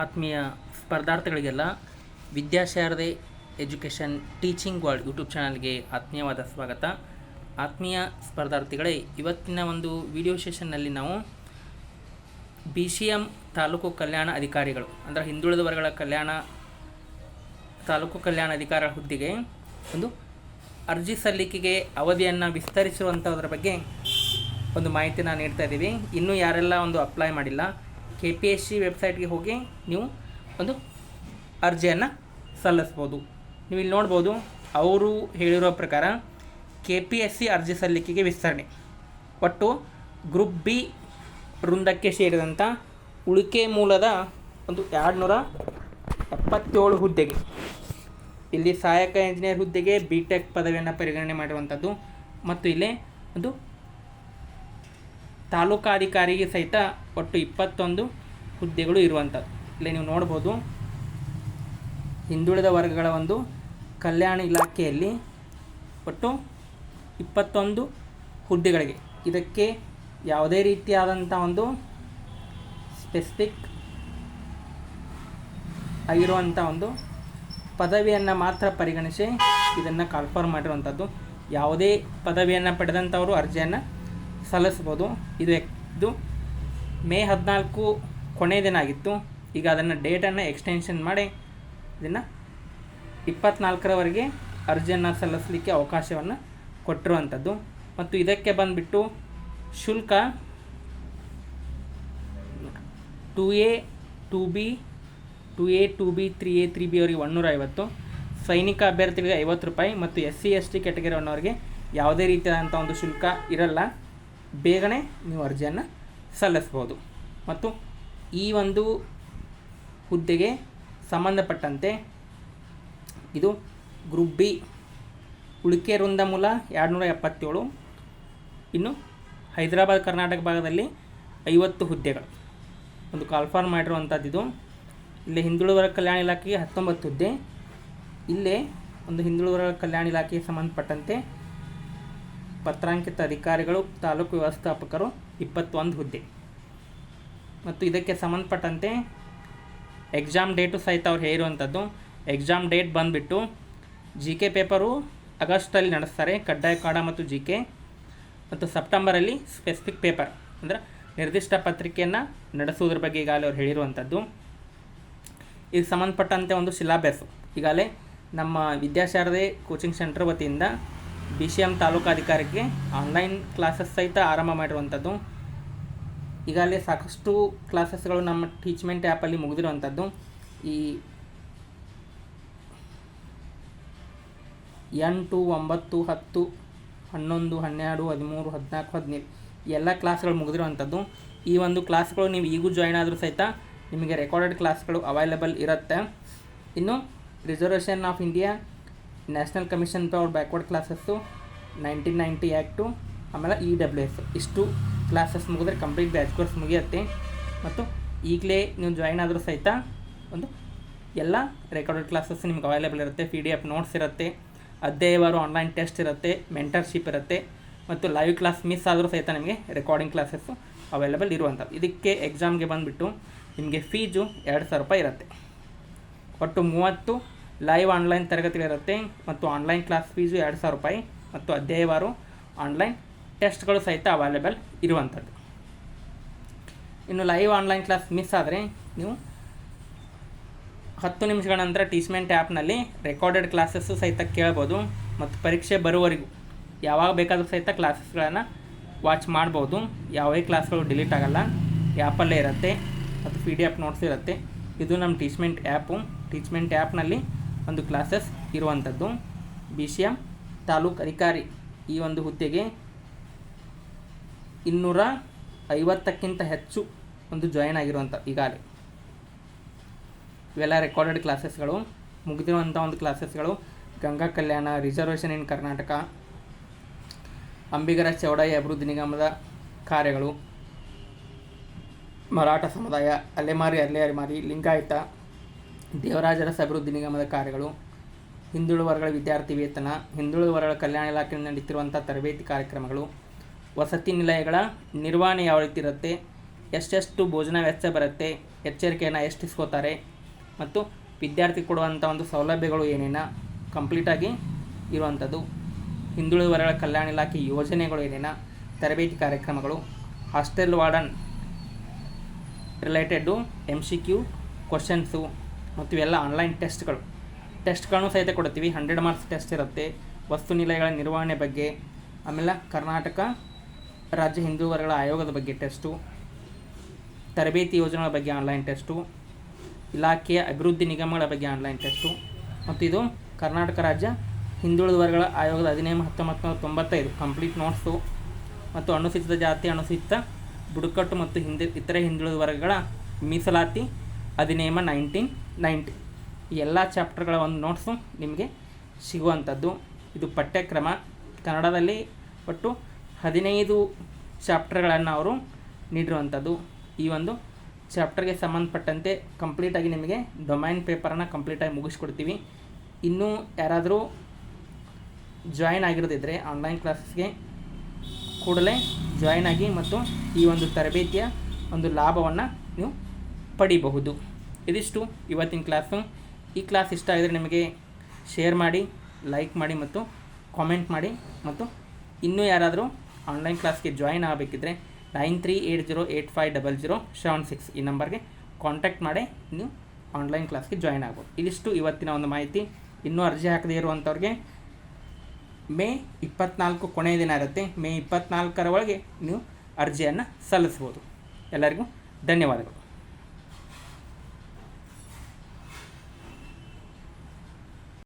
ಆತ್ಮೀಯ ಸ್ಪರ್ಧಾರ್ಥಿಗಳಿಗೆಲ್ಲ Vidyasharade education teaching world YouTube ಚಾನಲ್ಗೆ ಆತ್ಮೀಯವಾದ ಸ್ವಾಗತ. ಆತ್ಮೀಯ ಸ್ಪರ್ಧಾರ್ಥಿಗಳೇ, ಇವತ್ತಿನ ಒಂದು ವಿಡಿಯೋ ಸೆಷನ್ನಲ್ಲಿ ನಾವು ಬಿ ಸಿ ಎಂ ತಾಲೂಕು ಕಲ್ಯಾಣ ಅಧಿಕಾರಿಗಳು, ಅಂದರೆ ಹಿಂದುಳಿದ ವರ್ಗಗಳ ಕಲ್ಯಾಣ, ತಾಲೂಕು ಕಲ್ಯಾಣ ಅಧಿಕಾರ ಹುದ್ದೆಗೆ ಒಂದು ಅರ್ಜಿ ಸಲ್ಲಿಕೆಗೆ ಅವಧಿಯನ್ನು ವಿಸ್ತರಿಸುವಂಥದ್ರ ಬಗ್ಗೆ ಒಂದು ಮಾಹಿತಿನ ನೀಡ್ತಾ ಇದ್ದೀವಿ. ಇನ್ನೂ ಯಾರೆಲ್ಲ ಒಂದು ಅಪ್ಲೈ ಮಾಡಿಲ್ಲ ಕೆ ಪಿ ಎಸ್ ಸಿ ವೆಬ್ಸೈಟ್ಗೆ ಹೋಗಿ ನೀವು ಒಂದು ಅರ್ಜಿಯನ್ನು ಸಲ್ಲಿಸ್ಬೋದು. ನೀವು ಇಲ್ಲಿ ನೋಡ್ಬೋದು, ಅವರು ಹೇಳಿರೋ ಪ್ರಕಾರ ಕೆ ಪಿ ಎಸ್ ಸಿ ಅರ್ಜಿ ಸಲ್ಲಿಕೆಗೆ ವಿಸ್ತರಣೆ. ಒಟ್ಟು ಗ್ರೂಪ್ ಬಿ ವೃಂದಕ್ಕೆ ಸೇರಿದಂಥ ಉಳಿಕೆ ಮೂಲದ ಒಂದು ಎರಡುನೂರ ಎಪ್ಪತ್ತೇಳು ಹುದ್ದೆಗೆ. ಇಲ್ಲಿ ಸಹಾಯಕ ಇಂಜಿನಿಯರ್ ಹುದ್ದೆಗೆ ಬಿ ಟೆಕ್ ಪದವಿಯನ್ನು ಪರಿಗಣನೆ ಮಾಡಿರುವಂಥದ್ದು ಮತ್ತು ಇಲ್ಲಿ ಒಂದು ತಾಲೂಕಾಧಿಕಾರಿಗೆ ಸಹಿತ ಒಟ್ಟು ಇಪ್ಪತ್ತೊಂದು ಹುದ್ದೆಗಳು ಇರುವಂಥದ್ದು. ಇಲ್ಲಿ ನೀವು ನೋಡ್ಬೋದು, ಹಿಂದುಳಿದ ವರ್ಗಗಳ ಒಂದು ಕಲ್ಯಾಣ ಇಲಾಖೆಯಲ್ಲಿ ಒಟ್ಟು ಇಪ್ಪತ್ತೊಂದು ಹುದ್ದೆಗಳಿಗೆ. ಇದಕ್ಕೆ ಯಾವುದೇ ರೀತಿಯಾದಂಥ ಒಂದು ಸ್ಪೆಸಿಫಿಕ್ ಆಗಿರುವಂಥ ಒಂದು ಪದವಿಯನ್ನು ಮಾತ್ರ ಪರಿಗಣಿಸಿ ಇದನ್ನು ಕಾಲ್ಫರ್ ಮಾಡಿರುವಂಥದ್ದು. ಯಾವುದೇ ಪದವಿಯನ್ನು ಪಡೆದಂಥವರು ಅರ್ಜಿಯನ್ನು ಸಲ್ಲಿಸ್ಬೋದು ಇದು ಇದು ಮೇ ಹದಿನಾಲ್ಕು ಕೊನೆಯ ದಿನ ಆಗಿತ್ತು. ಈಗ ಅದನ್ನು ಡೇಟನ್ನು ಎಕ್ಸ್ಟೆನ್ಷನ್ ಮಾಡಿ ಇದನ್ನು ಇಪ್ಪತ್ನಾಲ್ಕರವರೆಗೆ ಅರ್ಜಿಯನ್ನು ಸಲ್ಲಿಸಲಿಕ್ಕೆ ಅವಕಾಶವನ್ನು ಕೊಟ್ಟಿರುವಂಥದ್ದು. ಮತ್ತು ಇದಕ್ಕೆ ಬಂದುಬಿಟ್ಟು ಶುಲ್ಕ two A, two B, two A, two B, three A, three B ಅವರಿಗೆ ಒನ್ನೂರ ಐವತ್ತು ಸೈನಿಕ ಅಭ್ಯರ್ಥಿಗಳಿಗೆ ಐವತ್ತು ರೂಪಾಯಿ ಮತ್ತು S C, S T category ಅನ್ನೋರಿಗೆ ಯಾವುದೇ ರೀತಿಯಾದಂಥ ಒಂದು ಶುಲ್ಕ ಇರಲ್ಲ. ಬೇಗನೆ ನೀವು ಅರ್ಜಿಯನ್ನು ಸಲ್ಲಿಸ್ಬೋದು. ಮತ್ತು ಈ ಒಂದು ಹುದ್ದೆಗೆ ಸಂಬಂಧಪಟ್ಟಂತೆ ಇದು ಗ್ರೂಪ್ ಬಿ ಉಳಿಕೆ ವೃಂದ ಮೂಲ ಎರಡುನೂರ ಎಪ್ಪತ್ತೇಳು, ಇನ್ನು ಹೈದರಾಬಾದ್ ಕರ್ನಾಟಕ ಭಾಗದಲ್ಲಿ ಐವತ್ತು ಹುದ್ದೆಗಳು. ಒಂದು ಕಾಲ್ಫಾರ್ಮ್ ಮಾಡಿರುವಂಥದ್ದು ಇದು ಇಲ್ಲಿ ಹಿಂದುಳಿದ ವರ್ಗ ಕಲ್ಯಾಣ ಇಲಾಖೆಗೆ ಹತ್ತೊಂಬತ್ತು ಹುದ್ದೆ. ಇಲ್ಲೇ ಒಂದು ಹಿಂದುಳಿದ ವರ್ಗ ಕಲ್ಯಾಣ ಇಲಾಖೆಗೆ ಸಂಬಂಧಪಟ್ಟಂತೆ ಪತ್ರಾಂಕಿತ ಅಧಿಕಾರಿಗಳು, ತಾಲೂಕು ವ್ಯವಸ್ಥಾಪಕರು, ಇಪ್ಪತ್ತೊಂದು ಹುದ್ದೆ. ಮತ್ತು ಇದಕ್ಕೆ ಸಂಬಂಧಪಟ್ಟಂತೆ ಎಕ್ಸಾಮ್ ಡೇಟು ಸಹಿತ ಅವ್ರು ಹೇಳಿರುವಂಥದ್ದು. ಎಕ್ಸಾಮ್ ಡೇಟ್ ಬಂದುಬಿಟ್ಟು ಜಿ ಕೆ ಪೇಪರು ಆಗಸ್ಟಲ್ಲಿ ನಡೆಸ್ತಾರೆ, ಕಡ್ಡಾಯ ಕಾಡ ಮತ್ತು ಜಿ ಕೆ ಮತ್ತು ಸೆಪ್ಟೆಂಬರಲ್ಲಿ ಸ್ಪೆಸಿಫಿಕ್ ಪೇಪರ್ ಅಂದರೆ ನಿರ್ದಿಷ್ಟ ಪತ್ರಿಕೆಯನ್ನು ನಡೆಸುವುದ್ರ ಬಗ್ಗೆ ಈಗಾಗಲೇ ಅವ್ರು ಹೇಳಿರುವಂಥದ್ದು. ಇದಕ್ಕೆ ಸಂಬಂಧಪಟ್ಟಂತೆ ಒಂದು ಶಿಲಾಭ್ಯಾಸ. ಈಗಾಗಲೇ ನಮ್ಮ ವಿದ್ಯಾಶಾರದೆ ಕೋಚಿಂಗ್ ಸೆಂಟರ್ ವತಿಯಿಂದ ಬಿ ಸಿ ಎಂ ತಾಲೂಕಾಧಿಕಾರಿಗೆ ಆನ್ಲೈನ್ ಕ್ಲಾಸಸ್ ಸಹಿತ ಆರಂಭ ಮಾಡಿರುವಂಥದ್ದು ಈಗಾಗಲೇ ಸಾಕಷ್ಟು ಕ್ಲಾಸಸ್ಗಳು ನಮ್ಮ ಟೀಚ್ಮೆಂಟ್ ಆ್ಯಪಲ್ಲಿ ಮುಗಿದಿರುವಂಥದ್ದು ಈ ಎಂಟು, ಒಂಬತ್ತು, ಹತ್ತು, ಹನ್ನೊಂದು, ಹನ್ನೆರಡು, ಹದಿಮೂರು, ಹದಿನಾಲ್ಕು, ಹದಿನೈದು ಎಲ್ಲ ಕ್ಲಾಸ್ಗಳು ಮುಗಿದಿರುವಂಥದ್ದು ಈ ಒಂದು ಕ್ಲಾಸ್ಗಳು ನೀವು ಈಗೂ ಜಾಯ್ನ್ ಆದರೂ ಸಹಿತ ನಿಮಗೆ ರೆಕಾರ್ಡೆಡ್ ಕ್ಲಾಸ್ಗಳು ಅವೈಲೇಬಲ್ ಇರುತ್ತೆ. ಇನ್ನು reservation of India National Commission for Backward Classes nineteen ninety act ಆಮೇಲೆ ಇ ಡಬ್ಲ್ಯೂ ಎಸ್ ಇಷ್ಟು ಕ್ಲಾಸಸ್ ಮುಗಿದ್ರೆ ಕಂಪ್ಲೀಟ್ ಬ್ಯಾಚ್ ಕೋರ್ಸ್ ಮುಗಿಯುತ್ತೆ. ಮತ್ತು ಈಗಲೇ ನೀವು ಜಾಯಿನ್ ಆದರೂ ಸಹಿತ ಒಂದು ಎಲ್ಲ ರೆಕಾರ್ಡೆಡ್ ಕ್ಲಾಸಸ್ ನಿಮ್ಗೆ ಅವೈಲೇಬಲ್ ಇರುತ್ತೆ ಪಿ ಡಿ ಎಫ್ ನೋಟ್ಸ್ ಇರುತ್ತೆ, ಅಧ್ಯಾಯವಾರು ಆನ್ಲೈನ್ ಟೆಸ್ಟ್ ಇರುತ್ತೆ ಮೆಂಟರ್ಶಿಪ್ ಇರುತ್ತೆ, ಮತ್ತು ಲೈವ್ ಕ್ಲಾಸ್ ಮಿಸ್ ಆದರೂ ಸಹಿತ ನಿಮಗೆ ರೆಕಾರ್ಡಿಂಗ್ ಕ್ಲಾಸಸ್ಸು ಅವೈಲೇಬಲ್ ಇರುವಂಥದ್ದು ಇದಕ್ಕೆ ಎಕ್ಸಾಮ್ಗೆ ಬಂದುಬಿಟ್ಟು ನಿಮಗೆ ಫೀಜು ಎರಡು ಸಾವಿರ ರೂಪಾಯಿ ಇರುತ್ತೆ. ಒಟ್ಟು ಮೂವತ್ತು ಲೈವ್ ಆನ್ಲೈನ್ ತರಗತಿಗಳಿರುತ್ತೆ ಮತ್ತು ಆನ್ಲೈನ್ ಕ್ಲಾಸ್ ಫೀಸು ಎರಡು ಸಾವಿರ ರೂಪಾಯಿ ಮತ್ತು ಅಧ್ಯಾಯವಾರು ಆನ್ಲೈನ್ ಟೆಸ್ಟ್ಗಳು ಸಹಿತ ಅವೈಲೇಬಲ್ ಇರುವಂಥದ್ದು. ಇನ್ನು ಲೈವ್ ಆನ್ಲೈನ್ ಕ್ಲಾಸ್ ಮಿಸ್ ಆದರೆ ನೀವು ಹತ್ತು ನಿಮಿಷಗಳ ನಂತರ ಟೀಚ್ಮೆಂಟ್ ಆ್ಯಪ್ನಲ್ಲಿ ರೆಕಾರ್ಡೆಡ್ ಕ್ಲಾಸಸ್ಸು ಸಹಿತ ಕೇಳ್ಬೋದು ಮತ್ತು ಪರೀಕ್ಷೆ ಬರುವವರೆಗೂ ಯಾವಾಗ ಬೇಕಾದರೂ ಸಹಿತ ಕ್ಲಾಸಸ್ಗಳನ್ನು ವಾಚ್ ಮಾಡ್ಬೋದು. ಯಾವುದೇ ಕ್ಲಾಸ್ಗಳು ಡಿಲೀಟ್ ಆಗೋಲ್ಲ. ಆ್ಯಪಲ್ಲೇ ಇರುತ್ತೆ ಮತ್ತು ಪಿ ಡಿ ಎಫ್ ನೋಟ್ಸ್ ಇರುತ್ತೆ. ಇದು ನಮ್ಮ ಟೀಚ್ಮೆಂಟ್ ಆ್ಯಪು ಟೀಚ್ಮೆಂಟ್ ಆ್ಯಪ್ನಲ್ಲಿ ಒಂದು ಕ್ಲಾಸಸ್ ಇರುವಂಥದ್ದು ಬಿ ಸಿ ಎಂ ತಾಲೂಕು ಅಧಿಕಾರಿ ಈ ಒಂದು ಹುದ್ದೆಗೆ ಇನ್ನೂರ ಐವತ್ತಕ್ಕಿಂತ ಹೆಚ್ಚು ಒಂದು ಜಾಯಿನ್ ಆಗಿರುವಂಥ ಈಗಾಗಲೇ. ಇವೆಲ್ಲ ರೆಕಾರ್ಡೆಡ್ ಕ್ಲಾಸಸ್ಗಳು ಮುಗಿದಿರುವಂಥ ಒಂದು ಕ್ಲಾಸಸ್ಗಳು ಗಂಗಾ ಕಲ್ಯಾಣ ರಿಸರ್ವೇಷನ್ ಇನ್ ಕರ್ನಾಟಕ ಅಂಬಿಗರ ಚೌಡಾಯಿ ಅಭಿವೃದ್ಧಿ ನಿಗಮದ ಕಾರ್ಯಗಳು, ಮರಾಠ ಸಮುದಾಯ, ಅಲೆಮಾರಿ ಅಲೆಮಾರಿ ಲಿಂಗಾಯತ ದೇವರಾಜರ ಅಭಿವೃದ್ಧಿ ನಿಗಮದ ಕಾರ್ಯಗಳು ಹಿಂದುಳಿದ ವರ್ಗಗಳ ವಿದ್ಯಾರ್ಥಿ ವೇತನ ಹಿಂದುಳಿದ ವರ್ಗಗಳ ಕಲ್ಯಾಣ ಇಲಾಖೆಯಲ್ಲಿ ನಡೆಯುತ್ತಿರುವಂಥ ತರಬೇತಿ ಕಾರ್ಯಕ್ರಮಗಳು, ವಸತಿ ನಿಲಯಗಳ ನಿರ್ವಹಣೆ ಯಾವ ರೀತಿ ಇರುತ್ತೆ, ಎಷ್ಟೆಷ್ಟು ಭೋಜನ ವೆಚ್ಚ ಬರುತ್ತೆ, ಎಚ್ಚರಿಕೆಯನ್ನು ಎಷ್ಟು ಇಸ್ಕೋತಾರೆ ಮತ್ತು ವಿದ್ಯಾರ್ಥಿ ಕೊಡುವಂಥ ಒಂದು ಸೌಲಭ್ಯಗಳು ಏನೇನ ಕಂಪ್ಲೀಟಾಗಿ ಇರುವಂಥದ್ದು ಹಿಂದುಳಿದ ವರ್ಗಗಳ ಕಲ್ಯಾಣ ಇಲಾಖೆ ಯೋಜನೆಗಳು ಏನೇನ, ತರಬೇತಿ ಕಾರ್ಯಕ್ರಮಗಳು, hostel warden related M C Q questions ಮತ್ತು ಇವೆಲ್ಲ ಆನ್ಲೈನ್ ಟೆಸ್ಟ್ಗಳು ಟೆಸ್ಟ್ಗಳನ್ನು ಸಹಿತ ಕೊಡ್ತೀವಿ ಹಂಡ್ರೆಡ್ ಮಾರ್ಕ್ಸ್ ಟೆಸ್ಟ್ ಇರುತ್ತೆ. ವಸ್ತು ನಿಲಯಗಳ ನಿರ್ವಹಣೆ ಬಗ್ಗೆ, ಆಮೇಲೆ ಕರ್ನಾಟಕ ರಾಜ್ಯ ಹಿಂದೂ ವರ್ಗಗಳ ಆಯೋಗದ ಬಗ್ಗೆ ಟೆಸ್ಟು ತರಬೇತಿ ಯೋಜನೆಗಳ ಬಗ್ಗೆ ಆನ್ಲೈನ್ ಟೆಸ್ಟು ಇಲಾಖೆಯ ಅಭಿವೃದ್ಧಿ ನಿಗಮಗಳ ಬಗ್ಗೆ ಆನ್ಲೈನ್ ಟೆಸ್ಟು ಮತ್ತು ಇದು ಕರ್ನಾಟಕ ರಾಜ್ಯ ಹಿಂದುಳಿದ ವರ್ಗಗಳ ಆಯೋಗದ ಹದಿನೇಳು ಹತ್ತೊಂಬತ್ತು ನೂರ ತೊಂಬತ್ತೈದು ಕಂಪ್ಲೀಟ್ ನೋಟ್ಸು ಮತ್ತು ಅನುಸೂಚಿತ ಜಾತಿ, ಅನುಸೂಚಿತ ಬುಡಕಟ್ಟು ಮತ್ತು ಹಿಂದೆ, ಇತರೆ ಹಿಂದುಳಿದ ವರ್ಗಗಳ ಮೀಸಲಾತಿ ಅಧಿನಿಯಮ ನೈನ್ಟೀನ್ ನೈಂಟಿ ಎಲ್ಲ ಚಾಪ್ಟರ್ಗಳ ಒಂದು ನೋಟ್ಸು ನಿಮಗೆ ಸಿಗುವಂಥದ್ದು. ಇದು ಪಠ್ಯಕ್ರಮ. ಕನ್ನಡದಲ್ಲಿ ಒಟ್ಟು ಹದಿನೈದು ಚಾಪ್ಟರ್ಗಳನ್ನು ಅವರು ನೀಡಿರುವಂಥದ್ದು. ಈ ಒಂದು ಚಾಪ್ಟರ್ಗೆ ಸಂಬಂಧಪಟ್ಟಂತೆ ಕಂಪ್ಲೀಟಾಗಿ ನಿಮಗೆ ಡೊಮೈನ್ ಪೇಪರನ್ನು ಕಂಪ್ಲೀಟಾಗಿ ಮುಗಿಸ್ಕೊಡ್ತೀವಿ. ಇನ್ನೂ ಯಾರಾದರೂ ಜಾಯಿನ್ ಆಗಿರೋದಿದ್ದರೆ ಆನ್ಲೈನ್ ಕ್ಲಾಸಸ್ಗೆ ಕೂಡಲೇ ಜಾಯಿನ್ ಆಗಿ ಮತ್ತು ಈ ಒಂದು ತರಬೇತಿಯ ಒಂದು ಲಾಭವನ್ನು ನೀವು ಪಡಿಬಹುದು. ಇದಿಷ್ಟು ಇವತ್ತಿನ ಕ್ಲಾಸು ಈ ಕ್ಲಾಸ್ ಇಷ್ಟ ಆಗಿದರೆ ನಿಮಗೆ ಶೇರ್ ಮಾಡಿ ಲೈಕ್ ಮಾಡಿ ಮತ್ತು ಕಾಮೆಂಟ್ ಮಾಡಿ ಮತ್ತು ಇನ್ನೂ ಯಾರಾದರೂ ಆನ್ಲೈನ್ ಕ್ಲಾಸ್ಗೆ join ಆಗಬೇಕಿದ್ರೆ nine three eight zero eight five double zero seven six ಈ ನಂಬರ್ಗೆ ಕಾಂಟ್ಯಾಕ್ಟ್ ಮಾಡಿ ನೀವು ಆನ್ಲೈನ್ ಕ್ಲಾಸ್ಗೆ ಜಾಯಿನ್ ಆಗ್ಬೋದು. ಇದಿಷ್ಟು ಇವತ್ತಿನ ಒಂದು ಮಾಹಿತಿ. ಇನ್ನೂ ಅರ್ಜಿ ಹಾಕದೇ ಇರುವಂಥವ್ರಿಗೆ ಮೇ ಇಪ್ಪತ್ನಾಲ್ಕು ಕೊನೆಯ ದಿನ ಇರುತ್ತೆ. ಮೇ ಇಪ್ಪತ್ನಾಲ್ಕರ ಒಳಗೆ ನೀವು ಅರ್ಜಿಯನ್ನು ಸಲ್ಲಿಸ್ಬೋದು ಎಲ್ಲರಿಗೂ ಧನ್ಯವಾದಗಳು.